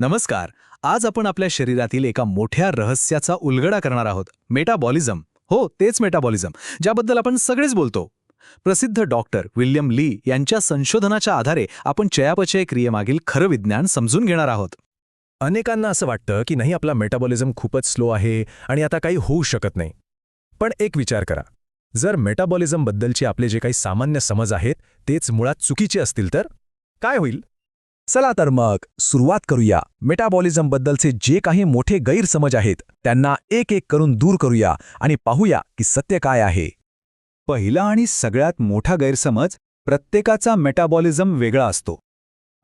नमस्कार. आज आपण आपल्या शरीरातील एका मोठ्या रहस्याचा उलगडा करणार आहोत. मेटाबॉलिझम हो तेच मेटाबॉलिझम ज्याबद्दल आपण सगळेच बोलतो. प्रसिद्ध डॉक्टर विल्यम ली यांच्या संशोधनाच्या आधारे आपण चयापचय क्रियेमागील खरं विज्ञान समजून घेणार आहोत. अनेकांना असं वाटतं की नाही आपला मेटाबॉलिझम खूपच स्लो आहे आणि आता काही होऊ शकत नाही. पण एक विचार करा. जर मेटाबॉलिझमबद्दलचे आपले जे काही सामान्य समज आहेत तेच मुळात चुकीचे असतील तर? काय होईल? चला तर मग सुरुवात करूया. मेटाबॉलिझमबद्दलचे जे काही मोठे गैरसमज आहेत त्यांना एक एक करून दूर करूया आणि पाहूया की सत्य काय आहे. पहिला आणि सगळ्यात मोठा गैरसमज प्रत्येकाचा मेटाबॉलिझम वेगळा असतो.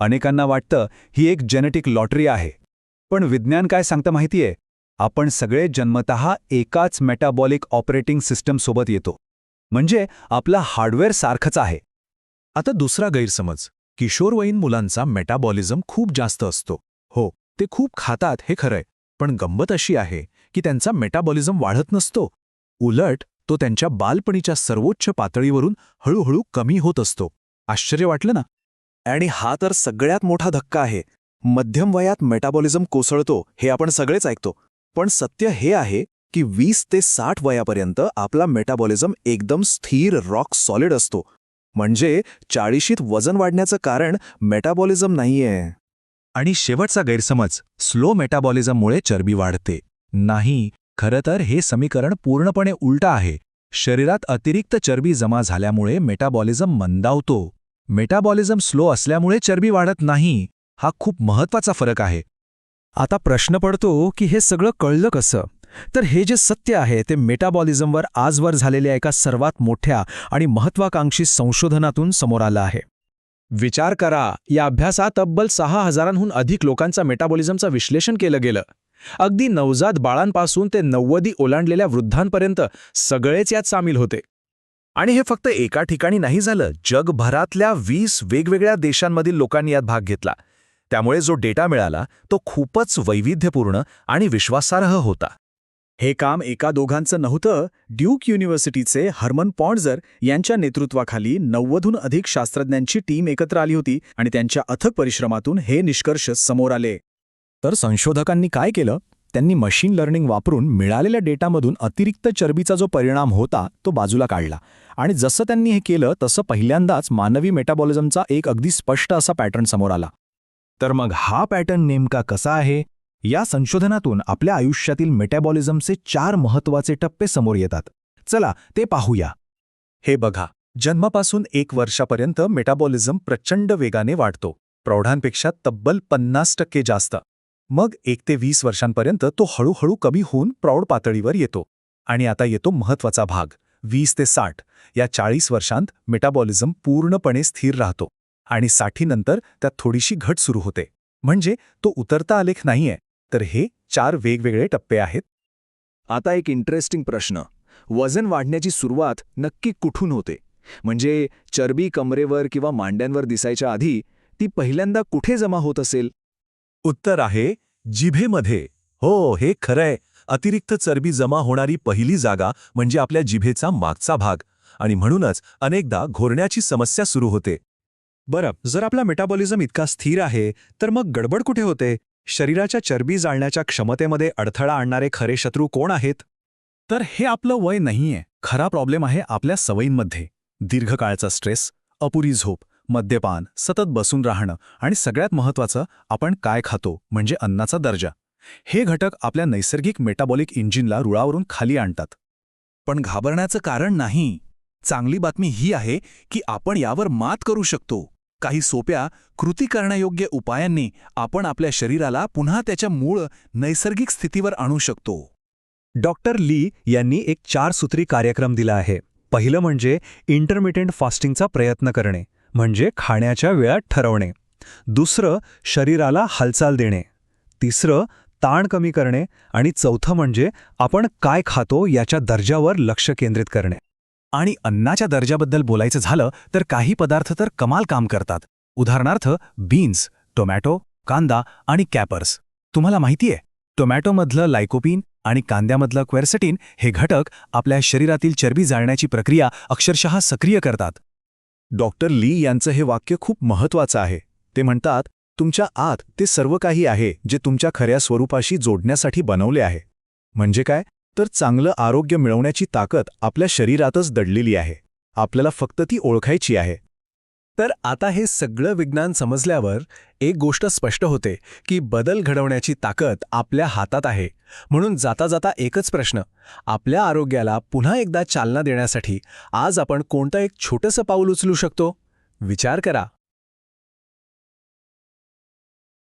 अनेकांना वाटतं ही एक जेनेटिक लॉटरी आहे. पण विज्ञान काय सांगतं माहितीये? आपण सगळे जन्मतः एकाच मेटाबॉलिक ऑपरेटिंग सिस्टमसोबत येतो. म्हणजे आपला हार्डवेअर सारखंच आहे. आता दुसरा गैरसमज. किशोरवयीन मुलांचा मेटाबॉलिझम खूप जास्त असतो. हो ते खूप खातात हे खरंय पण गंमत अशी आहे की त्यांचा मेटाबॉलिझम वाढत नसतो. उलट तो त्यांच्या बालपणीच्या सर्वोच्च पातळीवरून हळूहळू कमी होत असतो. आश्चर्य वाटलं ना? आणि हा तर सगळ्यात मोठा धक्का आहे. मध्यम वयात मेटाबॉलिझम कोसळतो हे आपण सगळेच ऐकतो. पण सत्य हे आहे की वीस ते साठ वयापर्यंत आपला मेटाबॉलिझम एकदम स्थिर रॉक सॉलिड असतो. म्हणजे चाळीशीत वजन वाढण्याचं कारण मेटाबॉलिझम नाहीये. आणि शेवटचा गैरसमज स्लो मेटाबॉलिझममुळे चरबी वाढते. नाही खरं तर हे समीकरण पूर्णपणे उलटं आहे. शरीरात अतिरिक्त चरबी जमा झाल्यामुळे मेटाबॉलिझम मंदावतो. मेटाबॉलिझम स्लो असल्यामुळे चरबी वाढत नाही. हा खूप महत्त्वाचा फरक आहे. आता प्रश्न पडतो की हे सगळं कळलं कसं? तर हे जे सत्य आहे ते मेटाबॉलिझमवर आजवर झालेल्या एका सर्वात मोठ्या आणि महत्वाकांक्षी संशोधनातून समोर आलं आहे. विचार करा या अभ्यासात तब्बल सहा हजारांहून अधिक लोकांचा मेटाबॉलिझमचं विश्लेषण केलं गेलं. अगदी नवजात बाळांपासून ते नव्वदी ओलांडलेल्या वृद्धांपर्यंत सगळेच यात सामील होते. आणि हे फक्त एका ठिकाणी नाही झालं जगभरातल्या वीस वेगवेगळ्या देशांमधील लोकांनी यात भाग घेतला. त्यामुळे जो डेटा मिळाला तो खूपच वैविध्यपूर्ण आणि विश्वासार्ह होता. हे काम एका दोघांचं नव्हतं. ड्यूक युनिव्हर्सिटीचे हर्मन पॉन्डझर यांच्या नेतृत्वाखाली नव्वदहून अधिक शास्त्रज्ञांची टीम एकत्र आली होती आणि त्यांच्या अथक परिश्रमातून हे निष्कर्ष समोर आले. तर संशोधकांनी काय केलं? त्यांनी मशीन लर्निंग वापरून मिळालेल्या डेटामधून अतिरिक्त चरबीचा जो परिणाम होता तो बाजूला काढला. आणि जसं त्यांनी हे केलं तसं पहिल्यांदाच मानवी मेटाबॉलिझमचा एक अगदी स्पष्ट असा पॅटर्न समोर आला. तर मग हा पॅटर्न नेमका कसा आहे? या संशोधनातून आपल्या आयुष्यातील मेटाबॉलिझमचे चार महत्त्वाचे टप्पे समोर येतात. चला ते पाहूया. हे बघा जन्मापासून एक वर्षापर्यंत मेटाबॉलिझम प्रचंड वेगाने वाढतो. प्रौढांपेक्षा तब्बल पन्नास टक्के जास्त. मग एक ते वीस वर्षांपर्यंत तो हळूहळू कमी होऊन प्रौढ पातळीवर येतो. आणि आता येतो महत्त्वाचा भाग वीस ते साठ. या चाळीस वर्षांत मेटाबॉलिझम पूर्णपणे स्थिर राहतो. आणि साठीनंतर त्यात थोडीशी घट सुरू होते. म्हणजे तो उतरता आलेख नाहीये. तर हे चार वेगवेगळे टप्पे आहेत. आता एक इंटरेस्टिंग प्रश्न. वजन वाढण्याची सुरुवात नक्की कुठून होते? म्हणजे चरबी कमरेवर किंवा मांड्यांवर दिसायच्या आधी ती पहिल्यांदा कुठे जमा होत असेल? उत्तर आहे जिभेमध्ये. हो हे खरंय. अतिरिक्त चरबी जमा होणारी पहिली जागा म्हणजे आपल्या जिभेचा मागचा भाग. आणि म्हणूनच अनेकदा घोरण्याची समस्या सुरू होते. बरं जर आपला मेटाबॉलिझम इतका स्थिर आहे तर मग गडबड कुठे होते? शरीराच्या चरबी जाळण्याच्या क्षमतेमध्ये अडथळा आणणारे खरे शत्रू कोण आहेत? तर हे आपलं वय नाहीये. खरा प्रॉब्लेम आहे आपल्या सवयींमध्ये. दीर्घकाळचा स्ट्रेस अपुरी झोप मद्यपान सतत बसून राहणं आणि सगळ्यात महत्वाचं आपण काय खातो म्हणजे अन्नाचा दर्जा. हे घटक आपल्या नैसर्गिक मेटाबॉलिक इंजिनला रुळावरून खाली आणतात. पण घाबरण्याचं कारण नाही. चांगली बातमी ही आहे की आपण यावर मात करू शकतो. काही सोप्या कृती करण्यायोग्य उपायांनी आपण आपल्या शरीराला पुन्हा त्याच्या मूळ नैसर्गिक स्थितीवर आणू शकतो. डॉक्टर ली यांनी एक चार सूत्री कार्यक्रम दिला आहे. पहिलं म्हणजे इंटरमिटेंट फास्टिंगचा प्रयत्न करणे म्हणजे खाण्याच्या वेळात ठरवणे. दुसरं शरीराला हालचाल देणे. तिसरं ताण कमी करणे. आणि चौथं म्हणजे आपण काय खातो याच्या दर्जावर लक्ष केंद्रित करणे. आणि अन्नाच्या दर्जाबद्दल बोलायचं झालं तर काही पदार्थ तर कमाल काम करतात. उदाहरणार्थ बीन्स टोमॅटो कांदा आणि कॅपर्स. तुम्हाला माहितीये टोमॅटोमधलं लायकोपिन आणि कांद्यामधलं क्वेर्सेटिन हे घटक आपल्या शरीरातील चरबी जाळण्याची प्रक्रिया अक्षरशः सक्रिय करतात. डॉक्टर ली यांचं हे वाक्य खूप महत्वाचं आहे. ते म्हणतात तुमच्या आत ते सर्व काही आहे जे तुमच्या खऱ्या स्वरूपाशी जोडण्यासाठी बनवले आहे. म्हणजे काय? तर चांगलं आरोग्य मिळवण्याची ताकद आपल्या शरीरातच दडलेली आहे. आपल्याला फक्त ती ओळखायची आहे. तर आता हे सगळं विज्ञान समजल्यावर एक गोष्ट स्पष्ट होते की बदल घडवण्याची ताकद आपल्या हातात आहे. म्हणून जाता जाता एकच प्रश्न. आपल्या आरोग्याला पुन्हा एकदा चालना देण्यासाठी आज आपण कोणतं एक छोटंसं पाऊल उचलू शकतो? विचार करा.